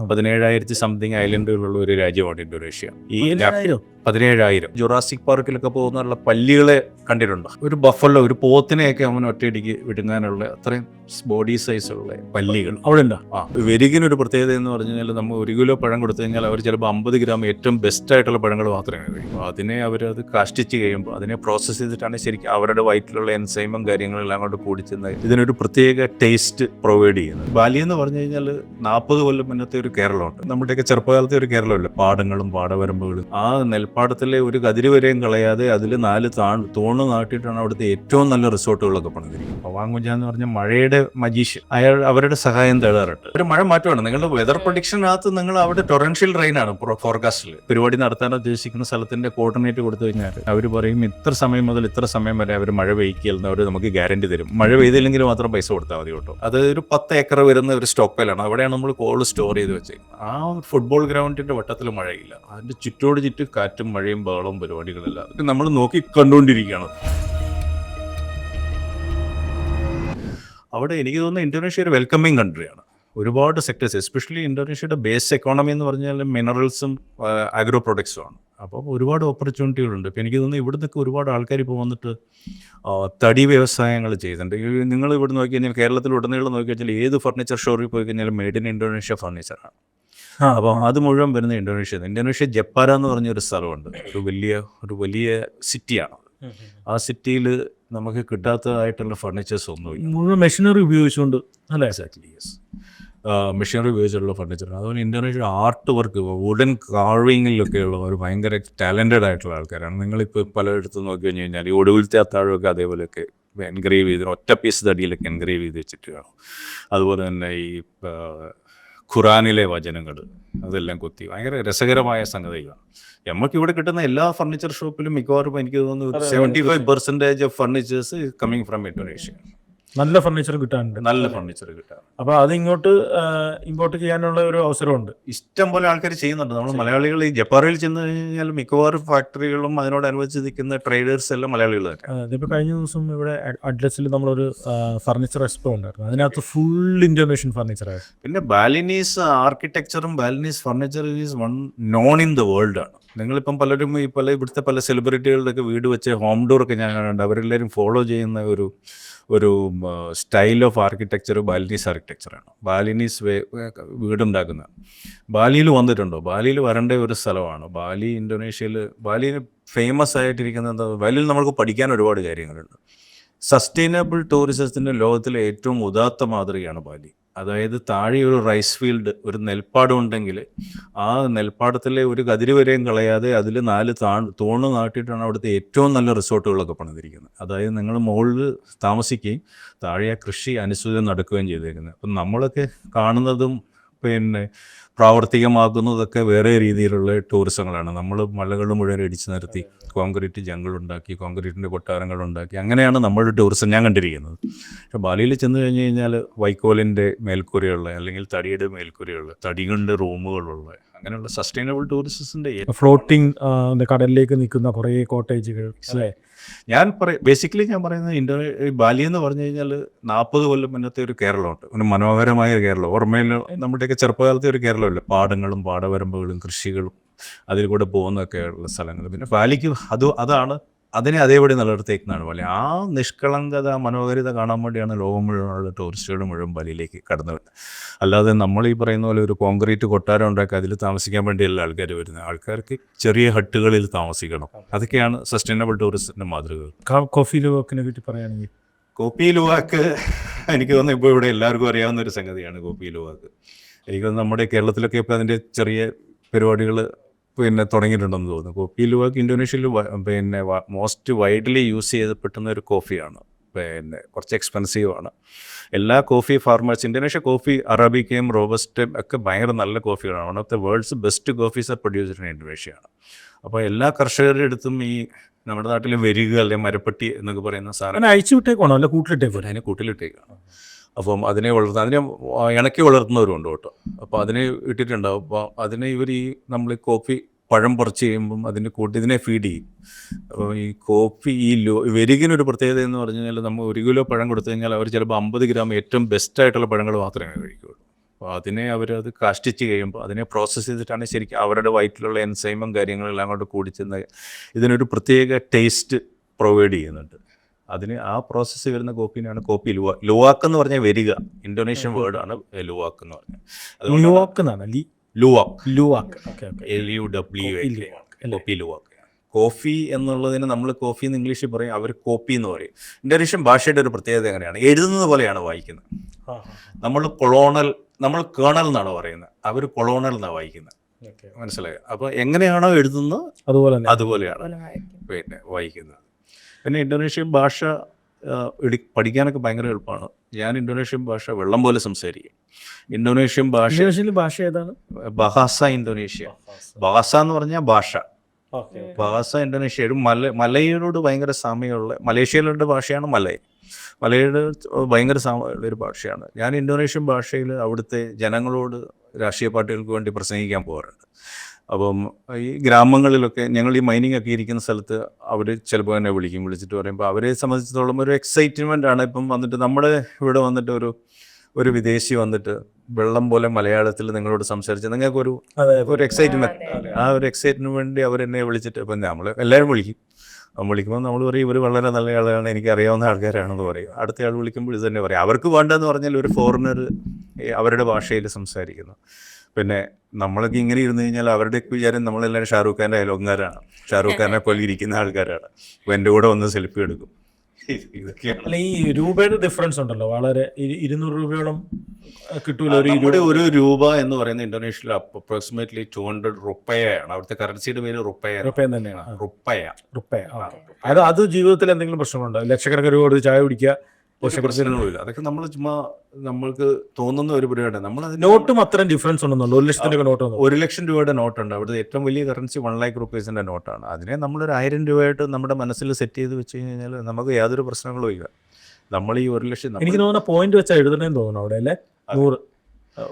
പതിനേഴായിരത്തി സംതിങ് ഐലൻഡുകളുള്ള ഒരു രാജ്യമാണ് ഇന്തോനേഷ്യ. ഈ പതിനേഴായിരം? ജുറാസിക് പാർക്കിലൊക്കെ പോകുന്നുള്ള പല്ലികളെ കണ്ടിട്ടുണ്ട്? ഒരു ബഫല്ലോ ഒരു പോത്തിനെയൊക്കെ അവൻ ഒറ്റയടിക്ക് വിടുങ്ങാനുള്ള അത്രയും ബോഡി സൈസുള്ള പല്ലികൾ. അവിടെ ഉണ്ടോ ആ വെരികിനൊരു പ്രത്യേകത എന്ന് പറഞ്ഞു കഴിഞ്ഞാൽ നമ്മൾ ഒരു കിലോ പഴം കൊടുത്തു കഴിഞ്ഞാൽ അവർ ചിലപ്പോൾ അമ്പത് ഗ്രാം ഏറ്റവും ബെസ്റ്റ് ആയിട്ടുള്ള പഴങ്ങൾ മാത്രമേ കഴിക്കൂ. അതിനെ അവരത് കാഷ്ടിച്ച് കഴിയുമ്പോൾ അതിനെ പ്രോസസ്സ് ചെയ്തിട്ടാണ് ശരിക്കും അവരുടെ വയറ്റിലുള്ള എൻസൈമും കാര്യങ്ങളെല്ലാം കൊണ്ട് കൂടി ചെന്ന് ഇതിനൊരു പ്രത്യേക ടേസ്റ്റ് പ്രൊവൈഡ് ചെയ്യുന്നത്. ബാലി എന്ന് പറഞ്ഞു കഴിഞ്ഞാൽ നാൽപ്പത് കൊല്ലം മുന്നത്തെ ഒരു കേരളമുണ്ട്. നമ്മുടെയൊക്കെ ചെറുപ്പകാലത്തെ ഒരു കേരളമില്ല? പാടങ്ങളും പാടവരമ്പുകളും. ആ നെൽപ്പാടത്തിലെ ഒരു കതിരി വരെയും കളയാതെ അതിൽ നാല് താൺ തോണ് നാട്ടിയിട്ടാണ് അവിടുത്തെ ഏറ്റവും നല്ല റിസോർട്ടുകളൊക്കെ പണിതിരിക്കുന്നത്. പവാങ്കുഞ്ച എന്ന് പറഞ്ഞ മഴയുടെ മജീഷ് അയാൾ അവരുടെ സഹായം തേടാറുണ്ട്. ഒരു മഴ മാറ്റമാണ്. നിങ്ങളുടെ വെതർ പ്രൊഡിക്ഷനകത്ത് നിങ്ങൾ അവിടെ ടൊറൻഷ്യൽ റെയിൻ ആണ് ഫോർകാസ്റ്റിൽ പരിപാടി നടത്താൻ ഉദ്ദേശിക്കുന്ന സ്ഥലത്തിന്റെ കോർഡിനേറ്റ് കൊടുത്തു കഴിഞ്ഞാൽ അവർ പറയും ഇത്ര സമയം മുതൽ ഇത്ര സമയം വരെ അവർ മഴ പെയ്ക്കില്ലെന്ന് അവർ നമുക്ക് ഗ്യാരണ്ടി തരും. മഴ പെയ്തില്ലെങ്കിൽ മാത്രം പൈസ കൊടുത്താൽ മതി കേട്ടോ. അത് ഒരു പത്ത് ഏക്കർ വരുന്ന ഒരു സ്റ്റോക്ക് പേലാണ് അവിടെയാണ് നമ്മൾ കോൾ സ്റ്റോർ ചെയ്ത് വെച്ചേക്കുന്നത് ആ ഫുട്ബോൾ ഗ്രൗണ്ടിന്റെ വട്ടത്തിൽ മഴയില്ല. അതിന്റെ ചുറ്റോട് ചുറ്റും കാറ്റും മഴയും ബഹളവും പരിപാടികളെല്ലാം. അതൊക്കെ നമ്മൾ നോക്കി കണ്ടുകൊണ്ടിരിക്കുകയാണ് അവിടെ എനിക്ക് തോന്നുന്നത് ഇന്തോനേഷ്യ ഒരു വെൽക്കമിങ് കൺട്രിയാണ് ഒരുപാട് സെക്ടേഴ്സ് എസ്പെഷ്യലി ഇന്തോനേഷ്യയുടെ ബേസ് എക്കോണമി എന്ന് പറഞ്ഞാൽ മിനറൽസും ആഗ്രോ പ്രൊഡക്ട്സും ആണ്. അപ്പോൾ ഒരുപാട് ഓപ്പർച്യൂണിറ്റികളുണ്ട് ഇപ്പം എനിക്ക് തോന്നുന്നു ഇവിടെ നിന്നൊക്കെ ഒരുപാട് ആൾക്കാർ ഇപ്പോൾ വന്നിട്ട് തടി വ്യവസായങ്ങൾ ചെയ്യുന്നുണ്ട്. നിങ്ങൾ ഇവിടെ നോക്കി കഴിഞ്ഞാൽ കേരളത്തിൽ ഉടനീളം നോക്കി കഴിഞ്ഞാൽ ഏത് ഫർണിച്ചർ ഷോറിൽ പോയി കഴിഞ്ഞാലും മെയ്ഡ് ഇൻ ഇന്തോനേഷ്യ ഫർണിച്ചറാണ്. അപ്പോൾ അത് മുഴുവൻ വരുന്ന ഇന്തോനേഷ്യ ഇന്തോനേഷ്യ ജപ്പാര എന്ന് പറഞ്ഞൊരു സ്ഥലമുണ്ട്. ഒരു വലിയ ഒരു വലിയ സിറ്റിയാണ് ആ സിറ്റിയിൽ നമുക്ക് കിട്ടാത്തതായിട്ടുള്ള ഫർണിച്ചേഴ്സ് ഒന്നും മുഴുവൻ മെഷീനറി ഉപയോഗിച്ചുകൊണ്ട് അല്ലേ? എക്സാക്ട്ലി യെസ് മെഷീനറി ഉപയോഗിച്ചുള്ള ഫർണിച്ചർ അതുപോലെ ഇന്തോനേഷ്യ ആർട്ട് വർക്ക് വുഡൻ കാർവിങ്ങിലൊക്കെ ഉള്ള ഒരു ഭയങ്കര ടാലന്റഡ് ആയിട്ടുള്ള ആൾക്കാരാണ്. നിങ്ങളിപ്പോൾ പലയിടത്തും നോക്കി കഴിഞ്ഞ് കഴിഞ്ഞാൽ ഈ ഒടുവിലത്തെ അത്താഴമൊക്കെ അതേപോലെയൊക്കെ എൻഗ്രേവ് ചെയ്ത് ഒറ്റ പീസ് തടിയിലൊക്കെ എൻഗ്രേവ് ചെയ്ത് വെച്ചിട്ട് കാണും അതുപോലെ തന്നെ ഈ ഖുറാനിലെ വചനങ്ങൾ അതെല്ലാം കൊത്തി. ഭയങ്കര രസകരമായ സംഗതികളാണ്. നമുക്ക് ഇവിടെ കിട്ടുന്ന എല്ലാ ഫർണിച്ചർ ഷോപ്പിലും മിക്കവാറും എനിക്ക് തോന്നുന്നു seventy five percentage of furnitures coming from Indonesia നല്ല ഫർണിച്ചർ കിട്ടാനുണ്ട്. നല്ല ഫർണിച്ചർ കിട്ടാൻ. അപ്പൊ അത് ഇങ്ങോട്ട് ഇമ്പോർട്ട് ചെയ്യാനുള്ള ഒരു അവസരമുണ്ട്. ഇഷ്ടം പോലെ ആൾക്കാർ ചെയ്യുന്നുണ്ട്. നമ്മൾ മലയാളികൾ ഈ ജപ്പാറിൽ ചെന്ന് കഴിഞ്ഞാൽ മിക്കവാറും ഫാക്ടറികളും അതിനോടനുബന്ധിച്ച് നിൽക്കുന്ന ട്രേഡേഴ്സ് എല്ലാം മലയാളികൾ ഇതിപ്പോ കഴിഞ്ഞ ദിവസം ഇവിടെ അഡ്ലസിൽ നമ്മളൊരു ഫർണിച്ചർ എക്സ്പോ ഉണ്ടായിരുന്നു. അതിനകത്ത് ഫുൾ ഇൻഡോനേഷ്യൻ ഫർണിച്ചർ ആയിരുന്നു. പിന്നെ Balinese ആർക്കിടെക്ചറും Balinese furniture is one known in the world ആണ്. നിങ്ങളിപ്പം പലരും ഈ പല ഇവിടുത്തെ പല സെലിബ്രിറ്റികളുടെ സെലിബ്രിറ്റികളുടെയൊക്കെ വീട് വെച്ച് ഹോം ഡോർ ഒക്കെ ഞാൻ കണ്ടിട്ടുണ്ട്. അവരെല്ലാവരും ഫോളോ ചെയ്യുന്ന ഒരു ഒരു സ്റ്റൈൽ ഓഫ് ആർക്കിടെക്ചർ ബാലിനീസ് ആർക്കിടെക്ചറാണ് ബാലിനീസ് വേ വീടുണ്ടാക്കുന്ന ബാലിയിൽ വന്നിട്ടുണ്ടോ? ബാലിയിൽ വരേണ്ട ഒരു സ്ഥലമാണ്. ബാലി ഇന്തോനേഷ്യയിൽ ബാലിയിൽ ഫേമസ് ആയിട്ടിരിക്കുന്ന എന്താ ബാലിയിൽ നമുക്ക് പഠിക്കാൻ ഒരുപാട് കാര്യങ്ങളുണ്ട്. സസ്റ്റൈനബിൾ ടൂറിസത്തിന്റെ ലോകത്തിലെ ഏറ്റവും ഉദാത്ത മാതൃകയാണ് ബാലി. അതായത് താഴെ ഒരു റൈസ് ഫീൽഡ് ഒരു നെൽപ്പാടം ഉണ്ടെങ്കിൽ ആ നെൽപ്പാടത്തിലെ ഒരു കതിര് വരെയും കളയാതെ അതിൽ നാല് താ തോണ് നാട്ടിയിട്ടാണ് അവിടുത്തെ ഏറ്റവും നല്ല റിസോർട്ടുകളൊക്കെ പണിതിരിക്കുന്നത്. അതായത് നിങ്ങൾ മുകളിൽ താമസിക്കുകയും താഴെ കൃഷി അനുസൃതം നടക്കുകയും ചെയ്തേക്കുന്നത്. അപ്പം നമ്മളൊക്കെ കാണുന്നതും പിന്നെ പ്രാവർത്തികമാക്കുന്നതൊക്കെ വേറെ രീതിയിലുള്ള ടൂറിസങ്ങളാണ്. നമ്മൾ മലകൾ മുഴുവൻ ഇടിച്ചു നിരത്തി കോൺക്രീറ്റ് ജംഗിൾ ഉണ്ടാക്കി കോൺക്രീറ്റിന്റെ കൊട്ടാരങ്ങൾ ഉണ്ടാക്കി അങ്ങനെയാണ് നമ്മളുടെ ടൂറിസം ഞാൻ കണ്ടിരിക്കുന്നത്. പക്ഷെ ബാലിയിൽ ചെന്ന് കഴിഞ്ഞ് കഴിഞ്ഞാൽ വൈക്കോലിന്റെ മേൽക്കൂരയുള്ള അല്ലെങ്കിൽ തടിയുടെ മേൽക്കൂരയുള്ള തടി റൂമുകളുള്ള അങ്ങനെയുള്ള സസ്റ്റൈനബിൾ ടൂറിസത്തിന്റെ ഫ്ലോട്ടിംഗ് കടലിലേക്ക് നിൽക്കുന്ന കുറേ കോട്ടേജുകൾ അല്ലേ? ഞാൻ പറയ ബേസിക്കലി ഞാൻ പറയുന്നത് ഇന്തോ ഈ ബാലി എന്ന് പറഞ്ഞു കഴിഞ്ഞാൽ നാൽപ്പത് കൊല്ലം മുന്നത്തെ ഒരു കേരളമുണ്ട്. ഒരു മനോഹരമായ ഒരു കേരളം. ഓർമ്മയിൽ നമ്മുടെയൊക്കെ ചെറുപ്പകാലത്തെ ഒരു കേരളമില്ല? പാടങ്ങളും പാടവരമ്പുകളും കൃഷികളും അതിൽ കൂടെ പോകുന്നൊക്കെയുള്ള സ്ഥലങ്ങൾ. പിന്നെ ബാലിക്ക് അത് അതാണ് അതിനെ അതേപടി നിലനിർത്തിയേക്കുന്നതാണ്. പോലെ ആ നിഷ്കളങ്കത മനോഹരിത കാണാൻ വേണ്ടിയാണ് ലോകം മുഴുവനുള്ള ടൂറിസ്റ്റുകൾ മുഴുവൻ ബാലിയിലേക്ക് കടന്നു വരുന്നത് അല്ലാതെ നമ്മൾ ഈ പറയുന്ന പോലെ ഒരു കോൺക്രീറ്റ് കൊട്ടാരം ഉണ്ടാക്കി അതിൽ താമസിക്കാൻ വേണ്ടിയല്ല ആൾക്കാർ വരുന്നത്. ആൾക്കാർക്ക് ചെറിയ ഹട്ടുകളിൽ താമസിക്കണം. അതൊക്കെയാണ് സസ്റ്റൈനബിൾ ടൂറിസത്തിന്റെ മാതൃകകൾ. കോഫി ലോക്കിനെ പറ്റി പറയുകയാണെങ്കിൽ? കോപ്പി ലുവാക്ക് എനിക്ക് തോന്നുന്നു ഇപ്പോൾ ഇവിടെ എല്ലാവർക്കും അറിയാവുന്ന ഒരു സംഗതിയാണ് കോപ്പി ലുവാക്ക്. എനിക്ക് തോന്നുന്നു നമ്മുടെ കേരളത്തിലൊക്കെ ഇപ്പോൾ അതിന്റെ ചെറിയ പരിപാടികൾ പിന്നെ തുടങ്ങിയിട്ടുണ്ടെന്ന് തോന്നുന്നു. കോഫി ലുവാക്ക് ഇന്തോനേഷ്യയിൽ പിന്നെ മോസ്റ്റ് വൈഡ്ലി യൂസ് ചെയ്യപ്പെടുന്ന ഒരു കോഫിയാണ്. പിന്നെ കുറച്ച് എക്സ്പെൻസീവാണ് ആണ്. എല്ലാ കോഫി ഫാർമേഴ്സ് ഇന്തോനേഷ്യ കോഫി അറബിക്കയും റോബസ്റ്റും ഒക്കെ ഭയങ്കര നല്ല കോഫികളാണ് one of the world's best coffees are produced in ഇന്തോനേഷ്യയാണ് അപ്പോൾ എല്ലാ കർഷകരുടെ അടുത്തും ഈ നമ്മുടെ നാട്ടിലെ വരിക അല്ലെങ്കിൽ മരപ്പെട്ടി എന്നൊക്കെ പറയുന്ന സാധനം അയച്ചു വിട്ടേക്കാണോ അല്ല കൂട്ടിലിട്ടേക്കോ അതിനെ കൂട്ടിലിട്ടേക്കാണ്. അപ്പം അതിനെ വളർത്തുന്ന അതിനെ ഇണക്കി വളർത്തുന്നവരുണ്ട് കേട്ടോ. അപ്പോൾ അതിനെ ഇട്ടിട്ടുണ്ടാവും. അപ്പോൾ അതിനെ ഇവർ ഈ നമ്മൾ കോഫി പഴം പറിച്ച് ചെയ്യുമ്പം അതിന്റെ കൂട്ടി ഇതിനെ ഫീഡ് ചെയ്യും. അപ്പോൾ ഈ കോഫി ഈ ലോ വെരികിനൊരു പ്രത്യേകത എന്ന് പറഞ്ഞു കഴിഞ്ഞാൽ നമ്മൾ ഒരു കിലോ പഴം കൊടുത്തു കഴിഞ്ഞാൽ അവർ ചിലപ്പോൾ അമ്പത് ഗ്രാം ഏറ്റവും ബെസ്റ്റ് ആയിട്ടുള്ള പഴങ്ങൾ മാത്രമേ കഴിക്കുകയുള്ളൂ. അപ്പോൾ അതിനെ അവരത് കാഷ്ടിച്ച് കഴിയുമ്പോൾ അതിനെ പ്രോസസ്സ് ചെയ്തിട്ടാണ് ശരിക്കും അവരുടെ വയറ്റിലുള്ള എൻസൈമും കാര്യങ്ങളെല്ലാം കൊണ്ട് കൂടി ചെന്ന് ഇതിനൊരു പ്രത്യേക ടേസ്റ്റ് പ്രൊവൈഡ് ചെയ്യുന്നുണ്ട്. അതിന് ആ പ്രോസസ്സ് വരുന്ന കോപ്പിനാണ് കോപ്പി ലുവാ ലുവാക്ക് എന്ന് പറഞ്ഞാൽ വരിക. ഇന്തോനേഷ്യൻ വേർഡ് ആണ് ലുവാക്ക് എന്ന് പറഞ്ഞത് അതുകൊണ്ട് ലുവാക്ക് എന്നാണ് ലി luwak. Luwak. Okay okay. L U W kopi luwak. Coffee എന്നുള്ളതിന് നമ്മൾ കോഫി എന്ന് ഇംഗ്ലീഷിൽ പറയും അവർ കോപ്പി എന്ന് പറയും. ഇന്തോനേഷ്യൻ ഭാഷയുടെ ഒരു പ്രത്യേകത എങ്ങനെയാണ്? എഴുതുന്നത് പോലെയാണ് വായിക്കുന്നത്. നമ്മൾ കൊളോണൽ നമ്മൾ കേണൽ എന്നാണ് പറയുന്നത്. അവർ കൊളോണൽ എന്നാണ് വായിക്കുന്നത്. മനസ്സിലായി? അപ്പോൾ എങ്ങനെയാണോ എഴുതുന്നത്? അതുപോലെ തന്നെ. അതുപോലെയാണ് പിന്നെ വായിക്കുന്നത്. പിന്നെ ഇന്തോനേഷ്യൻ ഭാഷ എടു- പഠിക്കാനൊക്കെ ഭയങ്കര എളുപ്പമാണ്. ഞാൻ ഇന്തോനേഷ്യൻ ഭാഷ വെള്ളം പോലെ സംസാരിക്കും. ഇന്തോനേഷ്യൻ ഭാഷ ഭാഷ ഏതാണ്? Bahasa Indonesia. ബഹാസ. എന്ന് പറഞ്ഞാൽ ഭാഷ. ഓക്കെ ബഹാസ ഇന്തോനേഷ്യ ഒരു മല മലയോട് ഭയങ്കര സാമ്യമുള്ള മലേഷ്യയിലുള്ള ഭാഷയാണ് മലയ. മലയുടെ ഭയങ്കര സാമ്യമുള്ള ഒരു ഭാഷയാണ്. ഞാൻ ഇന്തോനേഷ്യൻ ഭാഷയിൽ അവിടുത്തെ ജനങ്ങളോട് രാഷ്ട്രീയ പാർട്ടികൾക്ക് വേണ്ടി പ്രസംഗിക്കാൻ പോകാറുണ്ട് അപ്പം ഈ ഗ്രാമങ്ങളിലൊക്കെ ഞങ്ങൾ ഈ മൈനിങ് ഒക്കെ ഇരിക്കുന്ന സ്ഥലത്ത് അവർ ചിലപ്പോൾ എന്നെ വിളിക്കും വിളിച്ചിട്ട് പറയുമ്പോൾ അവരെ സംബന്ധിച്ചിടത്തോളം ഒരു എക്സൈറ്റ്മെന്റ് ആണ്. ഇപ്പം വന്നിട്ട് നമ്മുടെ ഇവിടെ വന്നിട്ട് ഒരു ഒരു വിദേശി വന്നിട്ട് വെള്ളം പോലെ മലയാളത്തിൽ നിങ്ങളോട് സംസാരിച്ച് നിങ്ങൾക്കൊരു ഒരു ഒരു എക്സൈറ്റ്മെന്റ് ആ ഒരു എക്സൈറ്റ്മെന്റിന് വേണ്ടി അവരെന്നെ വിളിച്ചിട്ട് ഇപ്പം നമ്മൾ എല്ലാവരും വിളിക്കും. അവൻ വിളിക്കുമ്പോൾ നമ്മൾ പറയും ഇവർ വളരെ നല്ല ആളാണ് എനിക്ക് അറിയാവുന്ന ആൾക്കാരാണെന്ന് പറയും. അടുത്തയാൾ ആൾ വിളിക്കുമ്പോൾ ഇത് തന്നെ പറയും. അവർക്ക് വേണ്ടതെന്ന് പറഞ്ഞാൽ ഒരു ഫോറിനർ അവരുടെ ഭാഷയിൽ സംസാരിക്കുന്നു. പിന്നെ നമ്മളൊക്കെ ഇങ്ങനെ ഇരുന്ന് കഴിഞ്ഞാൽ അവരുടെയൊക്കെ വിചാരം നമ്മളെല്ലാവരും ഷാറൂഖ് ഖാന്റെ അയലോങ്ങാരാണ് ഷാറൂഖ് ഖാനെ പോലെ ഇരിക്കുന്ന ആൾക്കാരാണ്. അപ്പോൾ എന്റെ കൂടെ വന്ന് സെൽഫി എടുക്കും. ഇതൊക്കെയാണ്. ഈ രൂപയുടെ ഡിഫറൻസ് ഉണ്ടല്ലോ. വളരെ ഇരു- ഇരുന്നൂറ് രൂപയോളം കിട്ടൂല ഒരു നമ്മുടെ ഇരുപത് ഒരു രൂപ എന്ന് പറയുന്ന ഇന്തോനേഷ്യയിൽ അപ്രോക്സിമേറ്റ്ലി ടു ഹൺഡ്രഡ് റുപ്പയാണ് അവിടുത്തെ കറൻസിയുടെ പേര് റുപ്പയ. റുപ്പയം തന്നെയാണ്. റുപ്പയ. റുപ്പയ. അത് അത് ജീവിതത്തിൽ എന്തെങ്കിലും പ്രശ്നമുണ്ടോ? ലക്ഷക്കണക്കിന് രൂപ കൊടുത്ത് ചായ കുടിക്കുക ഒരു പ്രശ്നങ്ങളുമില്ല അതൊക്കെ നമ്മൾ ചുമ്മാ നമ്മൾക്ക് തോന്നുന്ന ഒരു പരിപാടി നമ്മൾ നോട്ടും അത്രയും ഡിഫറൻസ് ഉണ്ടെന്നുള്ളൂ. ഒരു ലക്ഷത്തിന്റെ നോട്ട് ഒരു ലക്ഷം രൂപയുടെ നോട്ട് ഉണ്ട് അവിടുത്തെ ഏറ്റവും വലിയ കറൻസി വൺ ലാക്ക് റുപ്പീസിന്റെ നോട്ടാണ്. അതിനെ നമ്മളൊരു ആയിരം രൂപയായിട്ട് നമ്മുടെ മനസ്സിൽ സെറ്റ് ചെയ്ത് വെച്ച് കഴിഞ്ഞാൽ നമുക്ക് യാതൊരു പ്രശ്നങ്ങളും ഇല്ല. നമ്മൾ ഈ ഒരു ലക്ഷം എനിക്ക് തോന്നുന്ന പോയിന്റ് വെച്ചാൽ എഴുതണേന്ന് തോന്നുന്നു അവിടെ അല്ലേ? നൂറ്.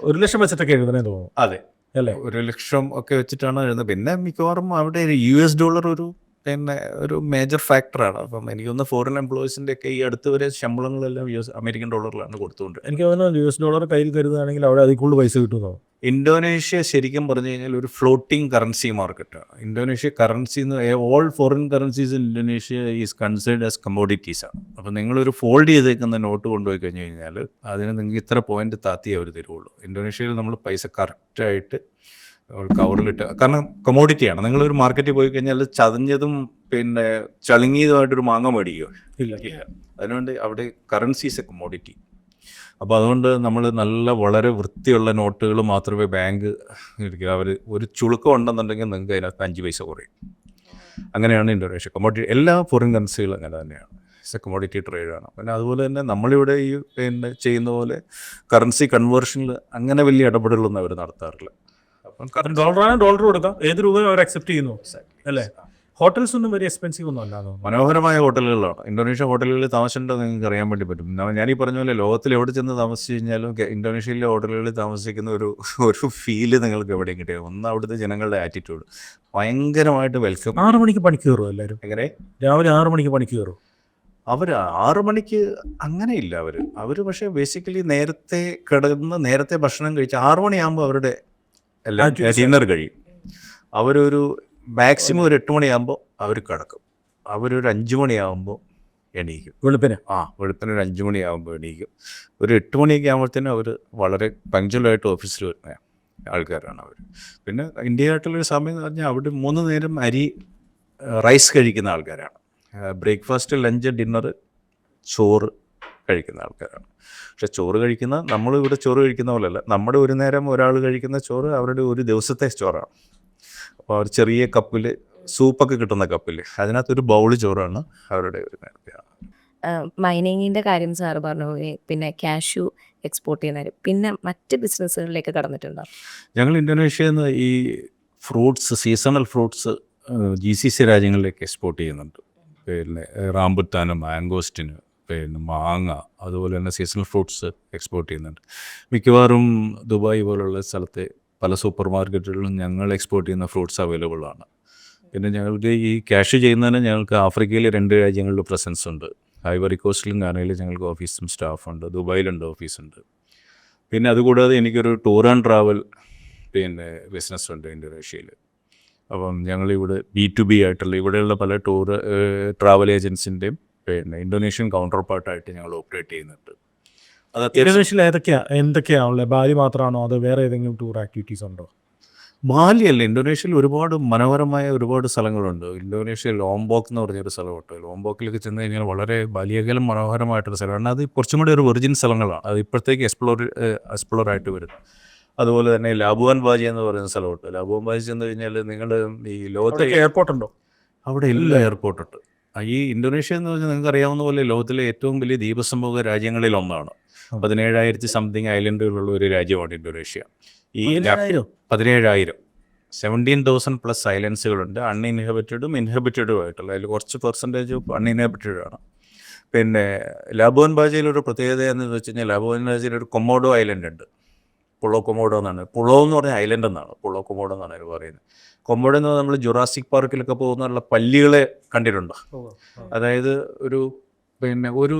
ഒരു ലക്ഷം വെച്ചിട്ടൊക്കെ എഴുതണേന്ന് തോന്നുന്നു. അതെ. അല്ലേ? ഒരു ലക്ഷം ഒക്കെ വെച്ചിട്ടാണ് എഴുതുന്നത്. പിന്നെ മിക്കവാറും അവിടെ യു എസ് ഡോളർ ഒരു പിന്നെ ഒരു മേജർ ഫാക്ടറാണ് അപ്പം എനിക്കൊന്ന് ഫോറിൻ എംപ്ലോയീസിന്റെ ഒക്കെ ഈ അടുത്ത് വരെ ശമ്പളങ്ങളെല്ലാം യു എസ് അമേരിക്കൻ ഡോളറിലാണ് കൊടുത്തുകൊണ്ട്. എനിക്ക് തോന്നുന്നു യു എസ് ഡോളർ കയ്യിൽ കരുതുകയാണെങ്കിൽ അവിടെ അതിൽ കൂടുതൽ പൈസ കിട്ടുമോ ഇന്തോനേഷ്യ ശരിക്കും പറഞ്ഞു കഴിഞ്ഞാൽ ഒരു ഫ്ലോട്ടിംഗ് കറൻസി മാർക്കറ്റാണ് ഇന്തോനേഷ്യ കറൻസി എന്ന് all foreign currencies in Indonesia is concerned as commodities ആണ്. അപ്പോൾ നിങ്ങളൊരു ഫോൾഡ് ചെയ്തേക്കുന്ന നോട്ട് കൊണ്ടുപോയി കഴിഞ്ഞ് കഴിഞ്ഞാൽ അതിന് നിങ്ങൾക്ക് ഇത്ര പോയിന്റ് താത്തി അവർ തരുള്ളൂ. ഇന്തോനേഷ്യയിൽ നമ്മൾ പൈസ കറക്റ്റായിട്ട് കവറിലിട്ട്. കാരണം കമോഡിറ്റിയാണ് നിങ്ങൾ ഒരു മാർക്കറ്റിൽ പോയി കഴിഞ്ഞാൽ ചതഞ്ഞതും പിന്നെ ചളുങ്ങിയതുമായിട്ടൊരു മാങ്ങ മേടിക്കുക ഇല്ല. അതിനുവേണ്ടി അവിടെ കറൻസീസ് എ കമോഡിറ്റി അപ്പോൾ അതുകൊണ്ട് നമ്മൾ നല്ല വളരെ വൃത്തിയുള്ള നോട്ടുകൾ മാത്രമേ ബാങ്ക് എടുക്കുക അവർ ഒരു ചുളുക്കം ഉണ്ടെന്നുണ്ടെങ്കിൽ നിങ്ങൾക്ക് അതിനകത്ത് അഞ്ച് പൈസ കുറയും. അങ്ങനെയാണ് ഇൻഡോനേഷ്യ കമോഡിറ്റി എല്ലാ ഫോറിൻ കറൻസികളും അങ്ങനെ തന്നെയാണ്. ഇറ്റ്സ് എ കമോഡിറ്റി ട്രേഡാണ് പിന്നെ അതുപോലെ തന്നെ നമ്മളിവിടെ ഈ പിന്നെ ചെയ്യുന്ന പോലെ കറൻസി കൺവേർഷനിൽ അങ്ങനെ വലിയ ഇടപെടലൊന്നും അവർ നടത്താറില്ല. ഡോളറാണ് ഡോളർ കൊടുക്കാം. ഏത് രൂപയും അവർ അക്സെപ്റ്റ് ചെയ്യുന്നു. അല്ലേ? ഹോട്ടൽസ് ഒന്നും വലിയ എക്സ്പെൻസീവ് ഒന്നും അല്ല മനോഹരമായ ഹോട്ടലുകളാണ്. ഇന്തോനേഷ്യ ഹോട്ടലുകളിൽ താമസിച്ചിട്ടുണ്ടോ നിങ്ങൾക്ക് അറിയാൻ വേണ്ടി പറ്റും. ഞാൻ ഈ പറഞ്ഞ പോലെ ലോകത്തിൽ എവിടെ ചെന്ന് താമസിച്ച് കഴിഞ്ഞാലും ഇന്തോനേഷ്യയിലെ ഹോട്ടലുകളിൽ താമസിക്കുന്ന ഒരു ഒരു ഫീൽ നിങ്ങൾക്ക് എവിടെയും കിട്ടിയ ഒന്ന് അവിടുത്തെ ജനങ്ങളുടെ ആറ്റിറ്റ്യൂഡ് ഭയങ്കരമായിട്ട് വെൽക്കം ആറ് മണിക്ക് പണിക്ക് കയറും എല്ലാവരും? എങ്ങനെ? രാവിലെ ആറ് മണിക്ക് പണിക്ക് കയറും അവർ ആറു മണിക്ക് അങ്ങനെയില്ല അവർ അവർ പക്ഷേ ബേസിക്കലി നേരത്തെ കിടന്ന് നേരത്തെ ഭക്ഷണം കഴിച്ച് ആറു മണിയാകുമ്പോൾ അവരുടെ എല്ലാം ഡിന്നർ കഴിയും. അവരൊരു മാക്സിമം ഒരു എട്ട് മണിയാകുമ്പോൾ അവർ കിടക്കും. അവരൊരു അഞ്ച് മണിയാകുമ്പോൾ എണീക്കും. വെളുപ്പിന്? ആ വെളുപ്പിന് ഒരു അഞ്ച് മണിയാകുമ്പോൾ എണീക്കും. ഒരു എട്ട് മണിയൊക്കെ ആകുമ്പോഴത്തേനും അവർ വളരെ പങ്ക്ച്വലായിട്ട് ഓഫീസിൽ വരുന്ന ആൾക്കാരാണ് അവർ പിന്നെ ഇന്ത്യയായിട്ടുള്ളൊരു സമയം എന്ന് പറഞ്ഞാൽ അവിടെ മൂന്ന് നേരം അരി റൈസ് കഴിക്കുന്ന ആൾക്കാരാണ്. ബ്രേക്ക്ഫാസ്റ്റ് ലഞ്ച് ഡിന്നർ ചോറ് കഴിക്കുന്ന ആൾക്കാരാണ്. പക്ഷെ ചോറ് കഴിക്കുന്ന നമ്മൾ ഇവിടെ ചോറ് കഴിക്കുന്ന പോലെയല്ല. നമ്മുടെ ഒരു നേരം ഒരാൾ കഴിക്കുന്ന ചോറ് അവരുടെ ഒരു ദിവസത്തെ ചോറാണ്. അപ്പോൾ അവർ ചെറിയ കപ്പിൽ സൂപ്പൊക്കെ കിട്ടുന്ന കപ്പിൽ അതിനകത്തൊരു ബൗൾ ചോറാണ് അവരുടെ ഒരു നേരത്തെ. മൈനിങ്ങിന്റെ കാര്യം സാറ് പറഞ്ഞു പിന്നെ ക്യാഷു എക്സ്പോർട്ട് ചെയ്യുന്ന പിന്നെ മറ്റ് ബിസിനസ്സുകളിലേക്ക് കടന്നിട്ടുണ്ടോ? ഞങ്ങൾ ഇന്തോനേഷ്യയിൽ നിന്ന് ഈ fruits seasonal fruits G C C രാജ്യങ്ങളിലേക്ക് എക്സ്പോർട്ട് ചെയ്യുന്നുണ്ട്. പിന്നെ റാംബുത്താനും മാംഗോസ്റ്റിന് പിന്നെ മാങ്ങ അതുപോലെ തന്നെ സീസണൽ ഫ്രൂട്ട്സ് എക്സ്പോർട്ട് ചെയ്യുന്നുണ്ട്. മിക്കവാറും ദുബായ് പോലുള്ള സ്ഥലത്തെ പല സൂപ്പർ മാർക്കറ്റുകളിലും ഞങ്ങൾ എക്സ്പോർട്ട് ചെയ്യുന്ന ഫ്രൂട്ട്സ് അവൈലബിൾ ആണ്. പിന്നെ ഞങ്ങൾക്ക് ഈ ക്യാഷ് ചെയ്യുന്നതിന് ഞങ്ങൾക്ക് ആഫ്രിക്കയിലെ രണ്ട് രാജ്യങ്ങളിൽ പ്രസൻസ് ഉണ്ട്. ഐവറി കോസ്റ്റിലും ഗാനയിലും ഞങ്ങൾക്ക് ഓഫീസും സ്റ്റാഫുണ്ട് ദുബായിലുണ്ട് ഓഫീസുണ്ട് പിന്നെ അതുകൂടാതെ എനിക്കൊരു ടൂർ ആൻഡ് ട്രാവൽ പിന്നെ ബിസിനസ് ഉണ്ട് ഇന്തോനേഷ്യയിൽ. അപ്പം ഞങ്ങളിവിടെ ബി ടു ബി ആയിട്ടുള്ള ഇവിടെയുള്ള പല ടൂർ ട്രാവൽ ഏജൻസിന്റെയും പിന്നെ ഇന്തോനേഷ്യൻ കൗണ്ടർ പാർട്ടായിട്ട് ഞങ്ങൾ ഓപ്പറേറ്റ് ചെയ്യുന്നുണ്ട്. അത് ഇന്തോനേഷ്യയിൽ ഏതൊക്കെയാ എന്തൊക്കെയാ ഉള്ളത് ബാലി മാത്രമാണോ? അതോ വേറെ ഏതെങ്കിലും ടൂർ ആക്ടിവിറ്റീസ് ഉണ്ടോ? ബാലിയല്ല ഇന്തോനേഷ്യയിൽ ഒരുപാട് മനോഹരമായ ഒരുപാട് സ്ഥലങ്ങളുണ്ട്. ഇന്തോനേഷ്യ ലോംബോക്ക് എന്ന് പറഞ്ഞൊരു സ്ഥലമുണ്ട്. ലോംബോക്കിലേക്ക് ചെന്ന് കഴിഞ്ഞാൽ വളരെ വലിയകലം മനോഹരമായിട്ടൊരു സ്ഥലമാണ്. അത് കുറച്ചും കൂടി ഒരു ഒറിജിനൽ സ്ഥലങ്ങളാണ്. അത് ഇപ്പോഴത്തേക്ക് എക്സ്പ്ലോർ എക്സ്പ്ലോർ ആയിട്ട് വരും അതുപോലെ തന്നെ ലാബുവാൻ ബാജി എന്ന് പറയുന്ന സ്ഥലമുണ്ട്. ലാബുവാൻ ബാജി ചെന്ന് കഴിഞ്ഞാൽ നിങ്ങൾ ഈ ലോകത്തെ എയർപോർട്ട് ഉണ്ടോ? അവിടെ എല്ലാ എയർപോർട്ടുണ്ട് ഈ ഇന്തോനേഷ്യ എന്ന് പറഞ്ഞാൽ നിങ്ങൾക്ക് അറിയാവുന്ന പോലെ ലോകത്തിലെ ഏറ്റവും വലിയ ദ്വീപസമൂഹ രാജ്യങ്ങളിൽ ഒന്നാണ്. പതിനേഴായിരത്തി സംതിങ് ഐലൻഡുകളുള്ള ഒരു രാജ്യമാണ് ഇന്തോനേഷ്യ. ഈ ലാ- പതിനേഴായിരം? സെവന്റീൻ തൗസൻഡ് പ്ലസ് ഐലൻഡ്സുകളുണ്ട് അൺഇൻഹബിറ്റഡും ഇൻഹബിറ്റഡും ആയിട്ടുള്ള. അതിൽ കുറച്ച് പെർസെന്റേജ് അൺഇൻഹബിറ്റഡ് ആണ്. പിന്നെ ലാബോൻ ബാജയിലൊരു ഒരു പ്രത്യേകത എന്ന് വെച്ച് കഴിഞ്ഞാൽ ലാബോൻ ബാജയിൽ ഒരു കൊമോഡോ ഐലൻഡ് ഉണ്ട്. പുളോ കൊമോഡോ എന്നാണ്. പുളോ എന്ന് പറഞ്ഞ ഐലൻഡ് എന്നാണ്. പുളോ കൊമോഡോ എന്നാണ് അവർ പറയുന്നത്. കൊമോഡോ നിന്ന് നമ്മൾ ജുറാസിക് പാർക്കിലൊക്കെ പോകുന്നുള്ള പല്ലികളെ കണ്ടിട്ടുണ്ട്. അതായത് ഒരു പിന്നെ ഒരു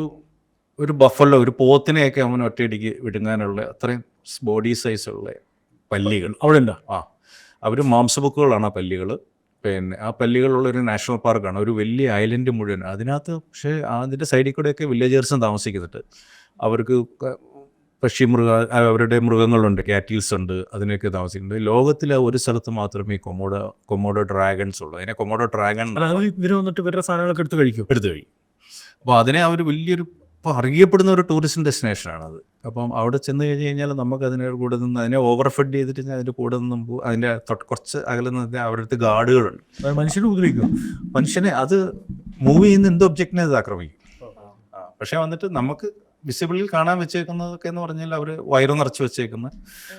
ഒരു ബഫല്ലോ ഒരു പോത്തിനെയൊക്കെ അവൻ ഒറ്റയടിക്ക് വിടുങ്ങാനുള്ള അത്രയും ബോഡി സൈസുള്ള പല്ലികൾ അവിടെ ഉണ്ടോ? ആ. അവർ മാംസബുക്കുകളാണ് ആ പല്ലികൾ പിന്നെ ആ പല്ലികളുള്ള ഒരു നാഷണൽ പാർക്കാണ്. ഒരു വലിയ ഐലൻഡ് മുഴുവൻ. അതിനകത്ത് പക്ഷേ അതിന്റെ സൈഡിൽ കൂടെയൊക്കെ വില്ലേജേഴ്സും താമസിക്കുന്നുണ്ട്. അവർക്ക് പക്ഷി മൃഗ അവരുടെ മൃഗങ്ങളുണ്ട് കാറ്റിൽസ് ഉണ്ട് അതിനൊക്കെ താമസിക്കുന്നുണ്ട്. ലോകത്തിലെ ഒരു സ്ഥലത്ത് മാത്രമേ കൊമോഡോ കൊമോഡോ ഡ്രാഗൺസ് ഉള്ളൂ. അതിനെ കൊമോഡോ ഡ്രാഗൺ ഇവർ വന്നിട്ട് ഇവരുടെ സാധനങ്ങളൊക്കെ എടുത്ത് കഴിക്കും. എടുത്തു കഴിക്കും. അപ്പോൾ അതിനെ അവർ വലിയൊരു ഇപ്പോൾ അറിയപ്പെടുന്ന ഒരു ഡെസ്റ്റിനേഷൻ ഡെസ്റ്റിനേഷനാണ് അത്. അപ്പം അവിടെ ചെന്ന് കഴിഞ്ഞ് കഴിഞ്ഞാൽ നമുക്ക് അതിന്റെ കൂടെ നിന്ന് അതിനെ ഓവർ ഫെഡ് ചെയ്തിട്ട് അതിന്റെ കൂടെ നിന്നും പോ- അതിന്റെ കുറച്ച് അകലെ നിന്ന് അവരുടെ ഗാർഡുകളുണ്ട്. മനുഷ്യനെ ഉപദ്രവിക്കും മനുഷ്യനെ അത് മൂവ് ചെയ്യുന്ന എന്ത് ഒബ്ജക്റ്റിനെ അത് ആക്രമിക്കും. പക്ഷേ വന്നിട്ട് നമുക്ക് വിസിബിളിൽ കാണാൻ വെച്ചേക്കുന്നതൊക്കെ എന്ന് പറഞ്ഞാൽ അവർ വയറു നിറച്ച് വെച്ചേക്കുന്ന.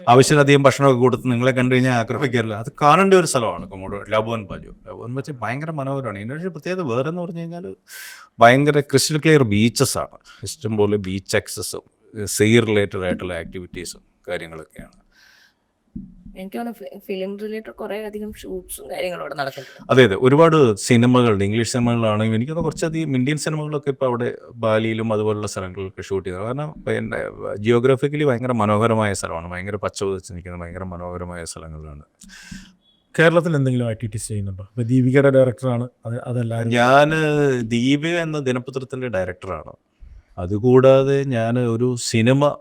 ആവശ്യത്തിലധികം ഭക്ഷണമൊക്കെ കൊടുത്ത് നിങ്ങളെ കണ്ടു കഴിഞ്ഞാൽ ആക്രമിക്കാറില്ല. അത് കാണേണ്ട ഒരു സ്ഥലമാണ് കൊമോഡോ ലബോൻ പാലു. ലബോൻ വെച്ച് ഭയങ്കര മനോഹരമാണ്. ഇതിന്റെ പ്രത്യേകത വേറെ എന്ന് പറഞ്ഞു കഴിഞ്ഞാൽ ഭയങ്കര ക്രിസ്റ്റൽ ക്ലിയർ ബീച്ചസ് ആണ്. ഇഷ്ടംപോലെ ബീച്ച് ആക്സസും സീ റിലേറ്റഡ് ആയിട്ടുള്ള ആക്ടിവിറ്റീസും കാര്യങ്ങളൊക്കെയാണ്. എനിക്ക് തോന്നുന്നു ഫിലിം റിലേറ്റഡ് കുറെ അധികം ഷൂട്ട്സും കാര്യങ്ങളും അവിടെ നടക്കുന്നുണ്ട്. അതെ അതെ. ഒരുപാട് സിനിമകൾ ഇംഗ്ലീഷ് സിനിമകളാണെങ്കിൽ എനിക്കത് കുറച്ചധികം ഇന്ത്യൻ സിനിമകളൊക്കെ ഇപ്പോൾ അവിടെ ബാലിയിലും അതുപോലുള്ള സ്ഥലങ്ങളിലൊക്കെ ഷൂട്ട് ചെയ്തത് കാരണം പിന്നെ ജിയോഗ്രാഫിക്കലി ഭയങ്കര മനോഹരമായ സ്ഥലമാണ്. ഭയങ്കര പച്ച ഉദിച്ച് നിൽക്കുന്ന ഭയങ്കര മനോഹരമായ സ്ഥലങ്ങളാണ്. കേരളത്തിൽ എന്തെങ്കിലും ആക്ടിവിറ്റീസ് ചെയ്യുന്നുണ്ടോ? ഇപ്പൊ ദീപികയുടെ ഡയറക്ടറാണ്. അതല്ല ഞാൻ ദീപിക എന്ന ദിനപത്രത്തിന്റെ ഡയറക്ടറാണ്. അതുകൂടാതെ ഞാൻ ഒരു സിനിമ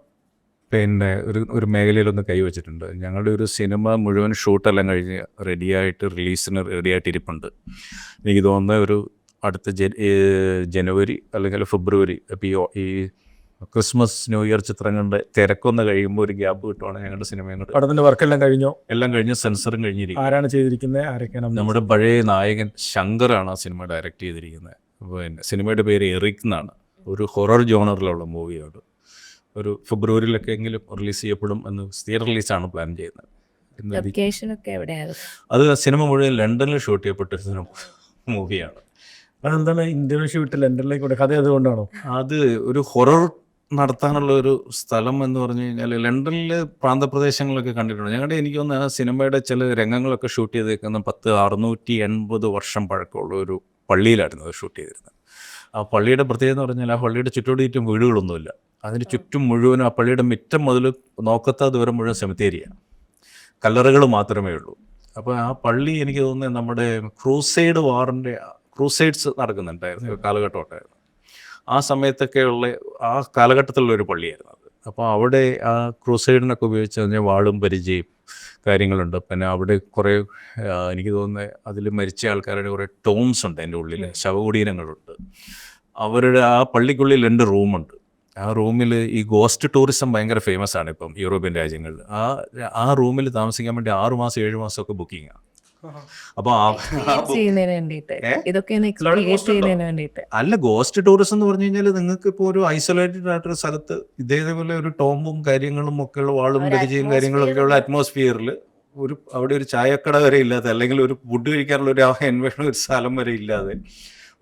പിന്നെ ഒരു ഒരു മേഖലയിലൊന്ന് കൈവച്ചിട്ടുണ്ട്. ഞങ്ങളുടെ ഒരു സിനിമ മുഴുവൻ ഷൂട്ടെല്ലാം കഴിഞ്ഞ് റെഡിയായിട്ട് റിലീസിന് റെഡിയായിട്ട് ഇരിപ്പുണ്ട് എനിക്ക് തോന്നുന്ന ഒരു അടുത്ത ജനുവരി അല്ലെങ്കിൽ ഫെബ്രുവരി ഇപ്പോൾ ഈ ഈ ക്രിസ്മസ് ന്യൂ ഇയർ ചിത്രങ്ങളുടെ തിരക്കൊന്ന് കഴിയുമ്പോൾ ഒരു ഗ്യാപ്പ് കിട്ടുവാണ് ഞങ്ങളുടെ സിനിമയും കൂടെ. പടത്തിന്റെ വർക്കെല്ലാം കഴിഞ്ഞോ? എല്ലാം കഴിഞ്ഞ് സെൻസറും കഴിഞ്ഞിരിക്കും. ആരാണ് ചെയ്തിരിക്കുന്നത് ആരൊക്കെയാണ് നമ്മുടെ പഴയ നായകൻ ശങ്കറാണ് ആ സിനിമ ഡയറക്റ്റ് ചെയ്തിരിക്കുന്നത് പിന്നെ സിനിമയുടെ പേര് എറിക് എന്നാണ്. ഒരു ഹൊറർ ജോണറിലുള്ള മൂവിയാണ്. ഒരു ഫെബ്രുവരിയിലൊക്കെ എങ്കിലും റിലീസ് ചെയ്യപ്പെടും എന്ന് തിയേറ്റർ റിലീസാണ് പ്ലാൻ ചെയ്യുന്നത്. അത് സിനിമ മുഴുവൻ ലണ്ടനിൽ ഷൂട്ട് ചെയ്യപ്പെട്ട മൂവിയാണ്. അതെന്താണ് ഇന്തോനേഷ്യ വിട്ട് ലണ്ടനിലേക്ക് കൊണ്ട് കഥ അതുകൊണ്ടാണോ അത് ഒരു ഹൊറർ നടത്താനുള്ള ഒരു സ്ഥലം എന്ന് പറഞ്ഞു കഴിഞ്ഞാൽ ലണ്ടനിലെ പ്രാന്തപ്രദേശങ്ങളൊക്കെ കണ്ടിട്ടുണ്ട്. ഞങ്ങളുടെ എനിക്ക് തോന്നുന്നു ആ സിനിമയുടെ ചില രംഗങ്ങളൊക്കെ ഷൂട്ട് ചെയ്തേക്കുന്ന പത്ത് അറുന്നൂറ്റി എൺപത് വർഷം പഴക്കമുള്ള ഒരു പള്ളിയിലായിരുന്നു അത് ഷൂട്ട് ചെയ്തിരുന്നത്. ആ പള്ളിയുടെ പ്രത്യേകത എന്ന് പറഞ്ഞാൽ ആ പള്ളിയുടെ ചുറ്റോട് ചുറ്റും വീടുകളൊന്നുമില്ല. അതിന് ചുറ്റും മുഴുവനും ആ പള്ളിയുടെ മിറ്റം മുതൽ നോക്കത്ത ദൂരം മുഴുവൻ സെമിത്തേരിയാണ് കല്ലറകൾ മാത്രമേ ഉള്ളൂ. അപ്പോൾ ആ പള്ളി എനിക്ക് തോന്നുന്നത് നമ്മുടെ ക്രൂസൈഡ് വാറിന്റെ ക്രൂസൈഡ്സ് നടക്കുന്നുണ്ടായിരുന്നു ഒരു കാലഘട്ടം ഉണ്ടായിരുന്നു. ആ സമയത്തൊക്കെയുള്ള ആ കാലഘട്ടത്തിലുള്ള ഒരു പള്ളിയായിരുന്നു അപ്പോൾ അവിടെ ആ ക്രൂസൈഡിനൊക്കെ ഉപയോഗിച്ച് കഴിഞ്ഞാൽ വാളും പരിചയം കാര്യങ്ങളുണ്ട്. പിന്നെ അവിടെ കുറേ എനിക്ക് തോന്നുന്നത് അതിൽ മരിച്ച ആൾക്കാരുടെ കുറേ ടോംസ് ഉണ്ട് എന്റെ ഉള്ളിൽ ശവകുടീരങ്ങളുണ്ട്. അവരുടെ ആ പള്ളിക്കുള്ളിൽ രണ്ട് റൂമുണ്ട്. ആ റൂമിൽ ഈ ഗോസ്റ്റ് ടൂറിസം ഭയങ്കര ഫേമസ് ആണ് ഇപ്പം യൂറോപ്യൻ രാജ്യങ്ങളിൽ. ആ ആ റൂമിൽ താമസിക്കാൻ വേണ്ടി ആറ് മാസം ഏഴ് മാസമൊക്കെ ബുക്കിംഗ് വേണ്ടിയിട്ട്. അല്ല ഗോസ്റ്റ് ടൂറിസം എന്ന് പറഞ്ഞു കഴിഞ്ഞാൽ നിങ്ങൾക്ക് ഇപ്പോ ഒരു ഐസൊലേറ്റഡ് ആയിട്ടൊരു സ്ഥലത്ത് ഇതേപോലെ ഒരു ടോമ്പും കാര്യങ്ങളും ഒക്കെ ഉള്ള വാളും പരിചയം കാര്യങ്ങളും ഒക്കെ ഉള്ള അറ്റ്മോസ്ഫിയറിൽ ഒരു അവിടെ ഒരു ചായക്കട വരെ ഇല്ലാതെ അല്ലെങ്കിൽ ഒരു ഫുഡ് കഴിക്കാനുള്ള ഒരു അന്വേഷണ ഒരു സ്ഥലം വരെ ഇല്ലാതെ.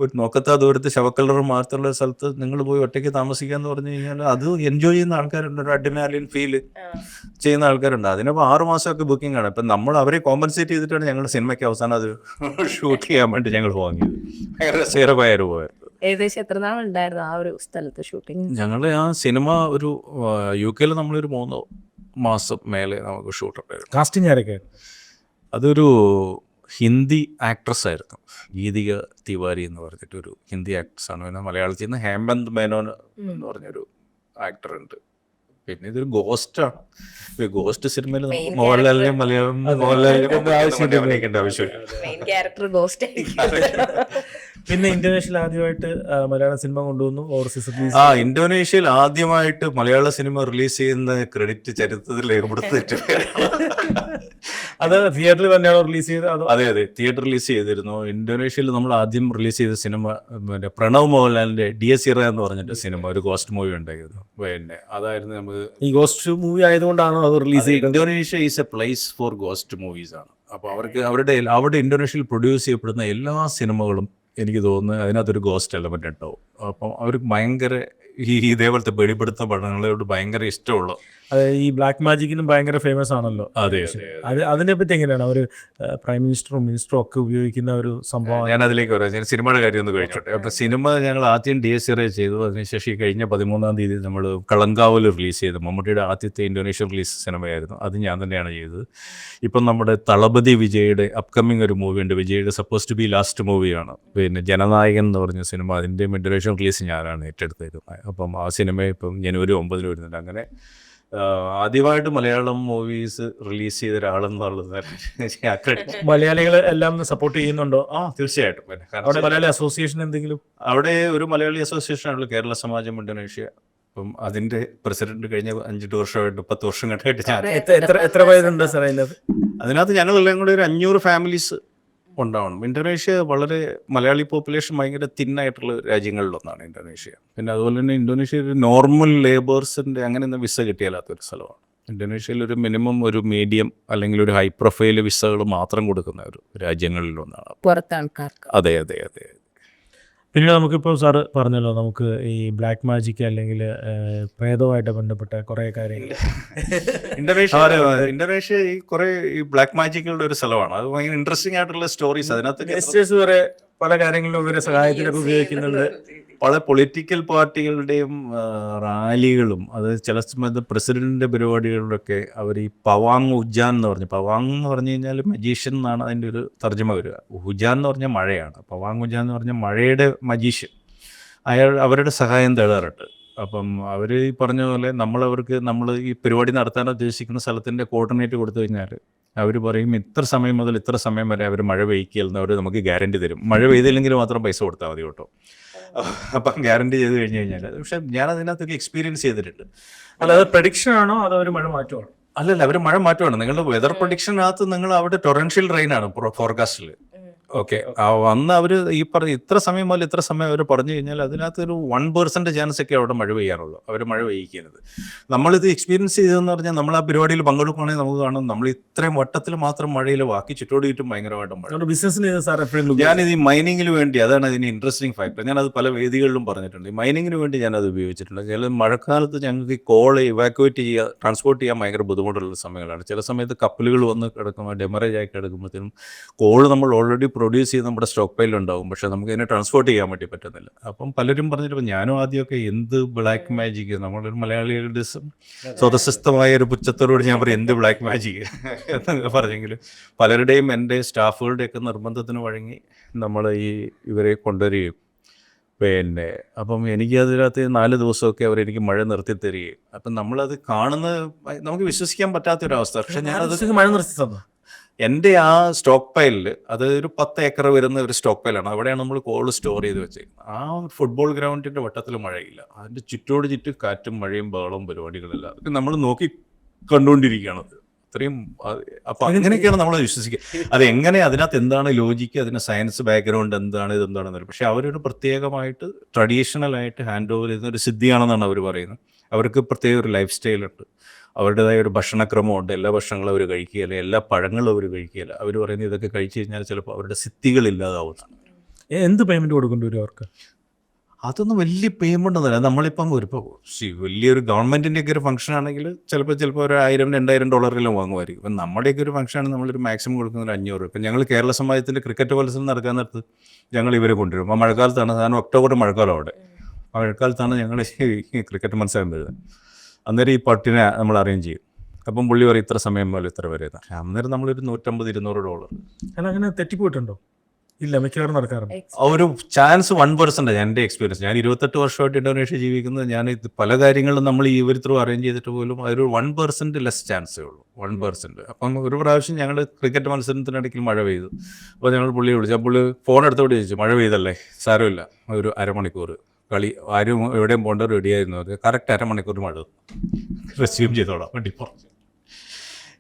ഒരു നോക്കത്താ ദൂരത്ത് ശവക്കലർ മാത്രമുള്ള സ്ഥലത്ത് നിങ്ങൾ പോയി ഒറ്റയ്ക്ക് താമസിക്കുക എന്ന് പറഞ്ഞു കഴിഞ്ഞാൽ അത് എൻജോയ് ചെയ്യുന്ന ആൾക്കാരുണ്ട്. ഒരു അഡ്രിനാലിൻ ഫീൽ ചെയ്യുന്ന ആൾക്കാരുണ്ട്. അതിനിപ്പോൾ ആറു മാസമൊക്കെ ബുക്കിംഗ് ആണ്. ഇപ്പം നമ്മൾ അവരെ കോമ്പൻസേറ്റ് ചെയ്തിട്ടാണ് ഞങ്ങൾ സിനിമയ്ക്ക് അവസാനം അത് ഷൂട്ട് ചെയ്യാൻ വേണ്ടി ഞങ്ങൾ വാങ്ങിയത്. ഭയങ്കര അനുഭവമായിരുന്നു ഏകദേശം എത്ര നാളുണ്ടായിരുന്നു ആ ഒരു സ്ഥലത്ത് ഷൂട്ടിംഗ് ഞങ്ങൾ ആ സിനിമ ഒരു യു കെയിൽ നമ്മളൊരു മൂന്ന് മാസം മേലെ നമുക്ക് ഷൂട്ട് ഉണ്ടായിരുന്നു. കാസ്റ്റിംഗ് ആരൊക്കെ? അതൊരു ഹിന്ദി ആക്ട്രസ് ആയിരുന്നു ഗീതിക തിവാരി എന്ന് പറഞ്ഞിട്ട് ഒരു ഹിന്ദി ആക്ട്രസ് ആണ് പിന്നെ മലയാളത്തിൽ നിന്ന് ഹേമന്ത് മേനോൻ എന്ന് പറഞ്ഞൊരു ആക്ടർ ഉണ്ട് പിന്നെ ഇതൊരു ഗോസ്റ്റാണ്. ഗോസ്റ്റ് സിനിമയിൽ മോഹൻലാലിനെ മലയാളം മോഹൻലാലിനെയും ഇതിന്റെ ആവശ്യമില്ല. അഭിനയിക്കേണ്ട ആവശ്യമില്ല. മെയിൻ ക്യാരക്ടർ ഗോസ്റ്റ് പിന്നെ ഇന്തോനേഷ്യയിൽ ആദ്യമായിട്ട് മലയാള സിനിമ കൊണ്ടുവന്നു ഓവർസീസ് റിലീസ് ആ ഇന്തോനേഷ്യയിൽ ആദ്യമായിട്ട് മലയാള സിനിമ റിലീസ് ചെയ്യുന്ന ക്രെഡിറ്റ് ചരിത്രത്തിൽ രേഖപ്പെടുത്തിയിട്ട് അത് തിയേറ്ററിൽ തന്നെയാണോ റിലീസ് ചെയ്തത്? അതോ അതെ അതെ. തിയേറ്റർ റിലീസ് ചെയ്തിരുന്നു. ഇന്തോനേഷ്യയിൽ നമ്മൾ ആദ്യം റിലീസ് ചെയ്ത സിനിമ പിന്നെ പ്രണവ് മോഹൻലാലിന്റെ ഡി എസ് ഇറ എന്ന് പറഞ്ഞിട്ട് സിനിമ ഒരു ഗോസ്റ്റ് മൂവി ഉണ്ടായിരുന്നു. പിന്നെ അതായിരുന്നു നമുക്ക് ഈ ഗോസ്റ്റ് മൂവി ആയതുകൊണ്ടാണോ അത് റിലീസ് ചെയ്തത്? Indonesia is a place for ghost movies ആണ്. അപ്പോൾ അവർക്ക് അവരുടെ അവിടെ ഇന്തോനേഷ്യയിൽ പ്രൊഡ്യൂസ് ചെയ്യപ്പെടുന്ന എല്ലാ സിനിമകളും എനിക്ക് തോന്നുന്നു അതിനകത്തൊരു ഗോസ്റ്റ് എലമെന്റ് ഉണ്ടാവും. അപ്പം അവർക്ക് ഭയങ്കര ഈ ഇതേപോലത്തെ വെളിപ്പെടുത്ത പഠനങ്ങളോട് ഭയങ്കര ഇഷ്ടമുള്ള അത് ഈ ബ്ലാക്ക് മാജിക്കിനും ഭയങ്കര ഫേമസ് ആണല്ലോ. അതെ അത് അതിനെ പറ്റി എങ്ങനെയാണ്? അവർ പ്രൈം മിനിസ്റ്ററും മിനിസ്റ്ററും ഒക്കെ ഉപയോഗിക്കുന്ന ഒരു സംഭവം. ഞാൻ അതിലേക്ക് വരാം. ഞാൻ സിനിമയുടെ കാര്യം ഒന്ന് കഴിച്ചോട്ടെ അപ്പൊ സിനിമ ഞങ്ങൾ ആദ്യം ഡി എസ് ഇറേ ചെയ്തു. അതിനുശേഷം ഈ കഴിഞ്ഞ പതിമൂന്നാം തീയതി നമ്മൾ കളങ്കാവിൽ റിലീസ് ചെയ്തു. മമ്മൂട്ടിയുടെ ആദ്യത്തെ ഇന്തോനേഷ്യൻ റിലീസ് സിനിമയായിരുന്നു. അത് ഞാൻ തന്നെയാണ് ചെയ്തത്. ഇപ്പം നമ്മുടെ തളപതി വിജയുടെ അപ്കമിങ് ഒരു മൂവി ഉണ്ട്. വിജയുടെ സപ്പോസ് ടു ബി ലാസ്റ്റ് മൂവിയാണ് പിന്നെ ജനനായകൻ എന്ന് പറഞ്ഞ സിനിമ അതിന്റെ ഇന്തോനേഷ്യൻ റിലീസ് ഞാനാണ് ഏറ്റെടുത്തത്. അപ്പം ആ സിനിമ ഇപ്പം ജനുവരി ഒമ്പതിന് വരുന്നുണ്ട്. അങ്ങനെ ആദ്യമായിട്ട് മലയാളം മൂവീസ് റിലീസ് ചെയ്ത ഒരാളെന്നുള്ളത് മലയാളികൾ എല്ലാം സപ്പോർട്ട് ചെയ്യുന്നുണ്ടോ? ആ തീർച്ചയായിട്ടും. അവിടെ മലയാളി അസോസിയേഷൻ എന്തെങ്കിലും? അവിടെ ഒരു മലയാളി അസോസിയേഷൻ ആണല്ലോ കേരള സമാജം ഇന്തോനേഷ്യ. അപ്പം അതിന്റെ പ്രസിഡന്റ് കഴിഞ്ഞ അഞ്ചെട്ട് വർഷമായിട്ട് പത്ത് വർഷം കണ്ടായിട്ട് ഞാൻ എത്ര എത്ര എത്ര പേരുണ്ട് സാർ അതിനകത്ത്? അതിനകത്ത് ഞങ്ങളെല്ലാം കൂടെ ഒരു അഞ്ഞൂറ് ഫാമിലീസ് ഉണ്ടാവണം. ഇന്തോനേഷ്യ വളരെ മലയാളി പോപ്പുലേഷൻ ഭയങ്കര തിന്നായിട്ടുള്ള രാജ്യങ്ങളിലൊന്നാണ് ഇന്തോനേഷ്യ. പിന്നെ അതുപോലെ തന്നെ ഇന്തോനേഷ്യ ഒരു നോർമൽ ലേബേഴ്സിന്റെ അങ്ങനെ ഒന്നും വിസ കിട്ടിയാലാത്തൊരു സ്ഥലമാണ്. ഇന്തോനേഷ്യയിൽ ഒരു മിനിമം ഒരു മീഡിയം അല്ലെങ്കിൽ ഒരു ഹൈ പ്രൊഫൈൽ വിസകൾ മാത്രം കൊടുക്കുന്ന ഒരു രാജ്യങ്ങളിലൊന്നാണ്. പുറത്ത് ആൾക്കാർക്ക്. അതെ അതെ അതെ. പിന്നെ നമുക്കിപ്പോൾ സാറ് പറഞ്ഞല്ലോ നമുക്ക് ഈ ബ്ലാക്ക് മാജിക് അല്ലെങ്കിൽ പ്രേതവുമായിട്ട് ബന്ധപ്പെട്ട കുറെ കാര്യങ്ങൾ. ഇന്തോനേഷ്യ ഇന്തോനേഷ്യ ഈ കുറെ ഈ ബ്ലാക്ക് മാജിക്കുകളുടെ ഒരു സ്ഥലമാണ്. അത് ഭയങ്കര ഇൻട്രസ്റ്റിംഗ് ആയിട്ടുള്ള സ്റ്റോറീസ് അതിനകത്ത് വരെ പല കാര്യങ്ങളിലും ഇവരെ സഹായത്തിനൊക്കെ ഉപയോഗിക്കുന്നുണ്ട്. പല പൊളിറ്റിക്കൽ പാർട്ടികളുടെയും റാലികളും അത് ചില സമയത്ത് പ്രസിഡന്റിന്റെ പരിപാടികളിലൊക്കെ അവർ ഈ പവാങ് ഉജാൻ എന്ന് പറഞ്ഞു. പവാങ് എന്ന് പറഞ്ഞു കഴിഞ്ഞാൽ മജീഷ്യൻ എന്നാണ് അതിന്റെ ഒരു തർജമ വരിക. ഉജാൻ എന്ന് പറഞ്ഞാൽ മഴയാണ്. പവാങ് ഉജാൻ എന്ന് പറഞ്ഞാൽ മഴയുടെ മജീഷ്യൻ. അയാൾ അവരുടെ സഹായം തേടാറുണ്ട്. അപ്പം അവർ ഈ പറഞ്ഞ പോലെ നമ്മളവർക്ക് നമ്മൾ ഈ പരിപാടി നടത്താൻ ഉദ്ദേശിക്കുന്ന സ്ഥലത്തിന്റെ കോർഡിനേറ്റ് കൊടുത്തു കഴിഞ്ഞാൽ അവർ പറയും ഇത്ര സമയം മുതൽ ഇത്ര സമയം വരെ അവർ മഴ പെയ്ക്കില്ലെന്ന് അവർ നമുക്ക് ഗ്യാരണ്ടി തരും. മഴ പെയ്തില്ലെങ്കിൽ മാത്രം പൈസ കൊടുത്താൽ മതി കേട്ടോ. അപ്പം ഗ്യാരണ്ടി ചെയ്ത് കഴിഞ്ഞ് കഴിഞ്ഞാൽ പക്ഷെ ഞാൻ അതിനകത്തൊക്കെ എക്സ്പീരിയൻസ് ചെയ്തിട്ടുണ്ട്. അല്ല അത് പ്രഡിക്ഷൻ ആണോ അതോ ഒരു മഴ മാറ്റമാണോ അല്ലല്ല അവർ മഴ മാറ്റമാണ് നിങ്ങളുടെ വെതർ പ്രൊഡിക്ഷനകത്ത് നിങ്ങൾ അവിടെ ടൊറൻഷ്യൽ റെയിൻ ആണ് ഫോർകാസ്റ്റിൽ ഓക്കെ. അന്ന് അവർ ഈ പറഞ്ഞ ഇത്ര സമയം മുതൽ ഇത്ര സമയം അവർ പറഞ്ഞു കഴിഞ്ഞാൽ അതിനകത്ത് ഒരു വൺ പെർസെന്റ് ചാൻസ് ഒക്കെ അവിടെ മഴ പെയ്യാറുള്ളൂ. അവർ മഴ പെയ്യിക്കുന്നത്. നമ്മളിത് എക്സ്പീരിയൻസ് ചെയ്തതെന്ന് പറഞ്ഞാൽ നമ്മൾ ആ പരിപാടിയിൽ പങ്കെടുക്കുകയാണെങ്കിൽ നമുക്ക് കാണും നമ്മൾ ഇത്രയും വട്ടത്തിൽ മാത്രം മഴയിൽ ബാക്കി ചുറ്റോട് ചുറ്റും ഭയങ്കരമായിട്ട് മഴ ബിസിനസ് ബിസിനസ്സിന് ഞാനിത് ഈ മൈനിങ്ങിന് വേണ്ടി അതാണ് അതിന് ഇൻട്രസ്റ്റിംഗ് ഫാക്ടർ ഞാനത് പല വേദികളിലും പറഞ്ഞിട്ടുണ്ട്. ഈ മൈനിങ്ങിന് വേണ്ടി ഞാനത് ഉപയോഗിച്ചിട്ടുണ്ട്. ചില മഴക്കാലത്ത് ഞങ്ങൾക്ക് ഈ കോൾ ഇവാക്യുവേറ്റ് ചെയ്യുക ട്രാൻസ്പോർട്ട് ചെയ്യാൻ ഭയങ്കര ബുദ്ധിമുട്ടുള്ള സമയങ്ങളാണ്. ചില സമയത്ത് കപ്പലുകൾ വന്ന് കിടക്കുമ്പോൾ ഡെമറേജ് ആയി കിടക്കുമ്പോഴത്തേനും കോൾ നമ്മൾ ഓൾറെഡി പ്രൊഡ്യൂസ് ചെയ്ത് നമ്മുടെ സ്റ്റോക്ക് പൈലിൽ ഉണ്ടാവും. പക്ഷെ നമുക്ക് അതിനെ ട്രാൻസ്പോർട്ട് ചെയ്യാൻ വേണ്ടി പറ്റുന്നില്ല. അപ്പം പലരും പറഞ്ഞിട്ട് ഞാനും ആദ്യമൊക്കെ എന്ത് ബ്ലാക്ക് മാജിക് നമ്മളൊരു മലയാളികളുടെ സം- സ്വതസിദ്ധമായ ഒരു പുച്ഛത്തോടുകൂടി ഞാൻ പറയും എന്ത് ബ്ലാക്ക് മാജിക് എന്നൊക്കെ പറഞ്ഞെങ്കിലും പലരുടെയും എന്റെ സ്റ്റാഫുകളുടെയൊക്കെ നിർബന്ധത്തിന് വഴങ്ങി നമ്മൾ ഈ ഇവരെ കൊണ്ടുവരികയും പിന്നെ അപ്പം എനിക്ക് അതിനകത്ത് നാല് ദിവസമൊക്കെ അവർ എനിക്ക് മഴ നിർത്തി തരികയും. അപ്പം നമ്മളത് കാണുന്നത് നമുക്ക് വിശ്വസിക്കാൻ പറ്റാത്തൊരവസ്ഥ. പക്ഷെ ഞാനത് മഴ നിർത്തി തന്നു എന്റെ ആ സ്റ്റോക്ക് പൈലിൽ അത് ഒരു പത്ത് ഏക്കർ വരുന്ന ഒരു സ്റ്റോക്ക് പൈലാണ് അവിടെയാണ് നമ്മൾ കോൾ സ്റ്റോർ ചെയ്ത് വെച്ചേക്കുന്നത്. ആ ഫുട്ബോൾ ഗ്രൗണ്ടിന്റെ വട്ടത്തിൽ മഴയില്ല. അതിന്റെ ചുറ്റോട് ചുറ്റും കാറ്റും മഴയും ബഹളവും പരിപാടികളെല്ലാം. അതൊക്കെ നമ്മൾ നോക്കി കണ്ടുകൊണ്ടിരിക്കുകയാണ് അത് അത്രയും അത് അപ്പൊ അങ്ങനെയൊക്കെയാണ് നമ്മൾ വിശ്വസിക്കുക അത് എങ്ങനെ അതിനകത്ത് എന്താണ് ലോജിക്ക് അതിന് സയൻസ് ബാക്ക്ഗ്രൗണ്ട് എന്താണ് ഇത് എന്താണെന്ന് പക്ഷെ അവരൊരു പ്രത്യേകമായിട്ട് ട്രഡീഷണൽ ആയിട്ട് ഹാൻഡ് ഓവർ ചെയ്യുന്ന ഒരു സിദ്ധിയാണെന്നാണ് അവർ പറയുന്നത്. അവർക്ക് പ്രത്യേക ഒരു ലൈഫ് സ്റ്റൈലുണ്ട് അവരുടേതായ ഒരു ഭക്ഷണക്രമമുണ്ട്. എല്ലാ ഭക്ഷണങ്ങളും അവർ കഴിക്കുകയില്ല എല്ലാ പഴങ്ങളും അവർ കഴിക്കുകയില്ല. അവർ പറയുന്നത് ഇതൊക്കെ കഴിച്ചു കഴിഞ്ഞാൽ ചിലപ്പോൾ അവരുടെ സിദ്ധികൾ ഇല്ലാതാവുന്നതാണ്. എന്ത് പേയ്മെന്റ് കൊടുക്കേണ്ടി വരും അവർക്ക്? അതൊന്നും വലിയ പേയ്മെന്റ് ഒന്നുമില്ല. നമ്മളിപ്പം ഒരു വലിയൊരു ഗവൺമെന്റിന്റെയൊക്കെ ഒരു ഫംഗ്ഷൻ ആണെങ്കിൽ ചിലപ്പോൾ ചിലപ്പോൾ ഒരു ആയിരം രണ്ടായിരം ഡോളറിലും വാങ്ങുമായിരിക്കും. ഇപ്പം നമ്മുടെയൊക്കെ ഒരു ഫംഗ്ഷൻ ആണ് നമ്മളൊരു മാക്സിമം കൊടുക്കുന്ന ഒരു അഞ്ഞൂറ്. ഇപ്പം ഞങ്ങൾ കേരള സമാജത്തിന്റെ ക്രിക്കറ്റ് മത്സരം നടക്കാൻ നേരത്ത് ഞങ്ങൾ ഇവരെ കൊണ്ടുവരും. അപ്പം മഴക്കാലത്താണ് സാധനം ഒക്ടോബർ മഴക്കാലം അവിടെ. മഴക്കാലത്താണ് ഞങ്ങൾ ഈ ക്രിക്കറ്റ് മത്സരം വരുന്നത്. അന്നേരം ഈ പട്ടിനെ നമ്മൾ അറേഞ്ച് ചെയ്യും. അപ്പം പുള്ളി പറയും ഇത്ര സമയം പോലെ ഇത്ര വരെ. അന്നേരം നമ്മളൊരു നൂറ്റമ്പത് ഇരുന്നൂറ് ഡോളർ അല്ല അങ്ങനെ തെറ്റിപ്പോയിട്ടുണ്ടോ? ഇല്ല മിക്കവാറും നടക്കാറുണ്ട്. ആ ഒരു ചാൻസ് വൺ പെർസെന്റ് എന്റെ എക്സ്പീരിയൻസ് ഞാൻ ഇരുപത്തെട്ട് വർഷമായിട്ട് ഇന്തോനേഷ്യ ജീവിക്കുന്നത്. ഞാൻ ഇത് പല കാര്യങ്ങളും നമ്മൾ ഈ ഒരു ത്രൂ അറേഞ്ച് ചെയ്തിട്ട് പോലും അതൊരു വൺ പെർസെന്റ് ലെസ് ചാൻസേ ഉള്ളൂ. വൺ പെർസെന്റ് അപ്പം ഒരു പ്രാവശ്യം ഞങ്ങൾ ക്രിക്കറ്റ് മത്സരത്തിനിടയ്ക്ക് മഴ പെയ്തു. അപ്പോൾ ഞങ്ങൾ പുള്ളിയെ വിളിച്ചു. അപ്പോൾ പുള്ളി ഫോൺ എടുത്തോട്ട് ചോദിച്ചു മഴ പെയ്തല്ലേ? സാരമില്ല. ഒരു അരമണിക്കൂർ കളി ആരും എവിടെയും പോകേണ്ട റെഡിയായിരുന്നു അത്. കറക്റ്റ് അരമണിക്കൂർ മഴ. റെസ്യൂം ചെയ്തോളാം. വണ്ടി പറഞ്ഞു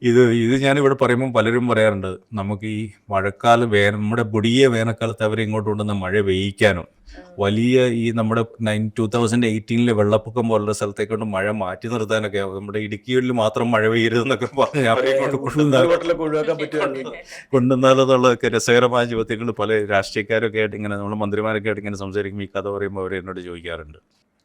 ഇത് ഇത് ഞാൻ ഇവിടെ പറയുമ്പോൾ പലരും പറയാറുണ്ട് നമുക്ക് ഈ മഴക്കാലം വേ നമ്മുടെ പൊടിയ വേനൽക്കാലത്ത് അവരെ ഇങ്ങോട്ട് കൊണ്ടുവന്ന് മഴ പെയ്യിക്കാനും. വലിയ ഈ നമ്മുടെ നയൻ ടൂ തൗസൻഡ് എയ്റ്റീനിലെ വെള്ളപ്പൊക്കം പോലുള്ള സ്ഥലത്തേക്ക് കൊണ്ട് മഴ മാറ്റി നിർത്താനൊക്കെ നമ്മുടെ ഇടുക്കിയിൽ മാത്രം മഴ പെയ്യരുതെന്നൊക്കെ പറഞ്ഞ് അവരെ കൊണ്ടുവന്നാൽ കൊണ്ടുവന്നാലെന്നുള്ളതൊക്കെ രസകരമായ ജീവിതത്തിൽ പല രാഷ്ട്രീയക്കാരൊക്കെ ആയിട്ട് ഇങ്ങനെ നമ്മുടെ മന്ത്രിമാരൊക്കെ ആയിട്ട് ഇങ്ങനെ സംസാരിക്കുമ്പോൾ ഈ കഥ പറയുമ്പോൾ അവർ എന്നോട് ചോദിക്കാറുണ്ട്.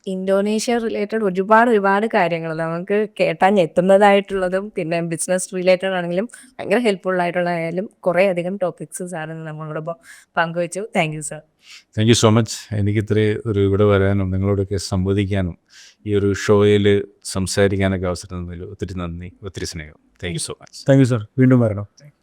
ഇന്തോനേഷ്യ റിലേറ്റഡ് ഒരുപാട് ഒരുപാട് കാര്യങ്ങൾ. നമുക്ക് കേട്ടാൻ എത്തുന്നതായിട്ടുള്ളതും പിന്നെ ബിസിനസ് റിലേറ്റഡ് ആണെങ്കിലും ഭയങ്കര ഹെൽപ്ഫുൾ ആയിട്ടുള്ളതായാലും കുറേ അധികം ടോപ്പിക്സ് സാറിന് നമ്മളോടൊപ്പം പങ്കുവച്ചു. Thank you sir. Thank you so much. എനിക്ക് ഇത്രയും ഒരു ഇവിടെ വരാനും നിങ്ങളോടൊക്കെ സംവദിക്കാനും ഈ ഒരു ഷോയിൽ സംസാരിക്കാനൊക്കെ അവസരം തന്നതിൽ ഒത്തിരി നന്ദി ഒത്തിരി സ്നേഹം. Thank you so much. Thank you sir. വീണ്ടും വരണം.